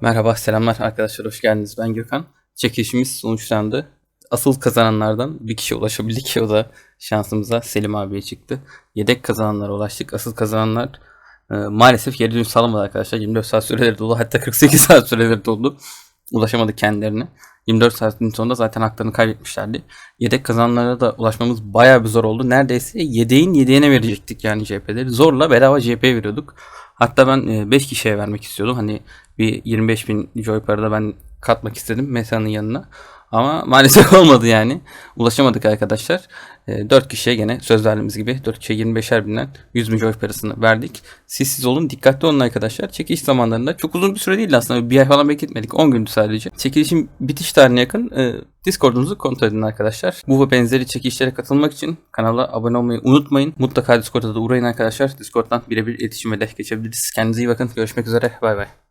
Merhaba, selamlar arkadaşlar, hoş geldiniz. Ben Gökhan. Çekilişimiz sonuçlandı. Asıl kazananlardan bir kişi ulaşabildik. O da şansımıza Selim abiye çıktı. Yedek kazananlara ulaştık. Asıl kazananlar e, maalesef geri dönüş sağlamadı arkadaşlar. 24 saat süreleri dolu. Hatta 48 saat süreleri doldu. Ulaşamadık kendilerine. 24 saatin sonunda zaten haklarını kaybetmişlerdi. Yedek kazananlara da ulaşmamız bayağı bir zor oldu. Neredeyse yedeğin yedeğine verecektik yani CHP'leri. Zorla bedava CHP veriyorduk. Hatta ben 5 kişiye vermek istiyordum. Hani bir 25 bin joy para da ben katmak istedim Mesa'nın yanına. Ama maalesef olmadı yani. Ulaşamadık arkadaşlar. 4 kişiye gene söz verdiğimiz gibi 4 kişiye 25'er binden 100 bin joy parasını verdik. Siz siz olun dikkatli olun arkadaşlar. Çekiliş zamanlarında çok uzun bir süre değil aslında. Bir ay falan bekletmedik. 10 gündü sadece. Çekilişin bitiş tarihine yakın e, Discord'umuzu kontrol edin arkadaşlar. Bu ve benzeri çekilişlere katılmak için kanala abone olmayı unutmayın. Mutlaka Discord'a da uğrayın arkadaşlar. Discord'dan birebir iletişime de geçebiliriz. Kendinize iyi bakın. Görüşmek üzere. Bay bay.